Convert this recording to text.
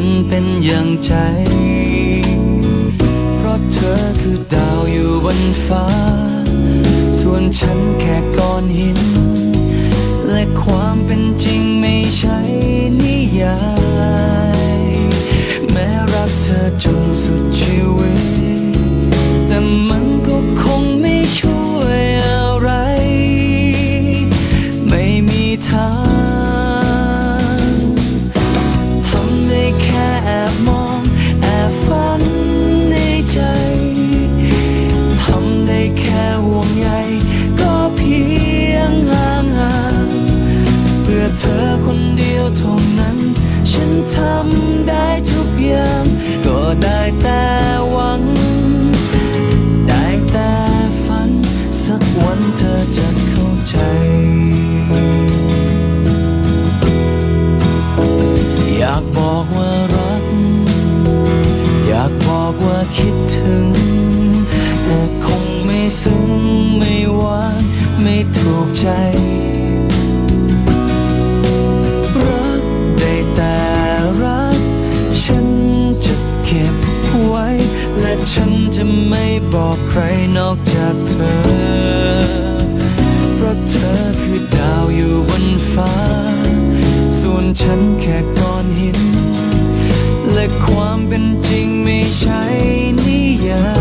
มันเป็นอย่างใจ เพราะเธอคือดาวอยู่บนฟ้า ส่วนฉันแค่ก้อนหิน และความเป็นจริงไม่ใช่นิยาย แม้รักเธอจนสุดชีวิต แต่ แต่หวัง ได้แต่ฝัน สักวันเธอจะเข้าใจ อยากบอกว่ารัก อยากบอกว่าคิดถึง แต่คงไม่ซึ้งไม่หวานไม่ถูกใจ ฉันจะไม่บอกใครนอกจากเธอ เพราะเธอคือดาวอยู่บนฟ้า ส่วนฉันแค่ก้อนหิน และความเป็นจริงไม่ใช่นิยาม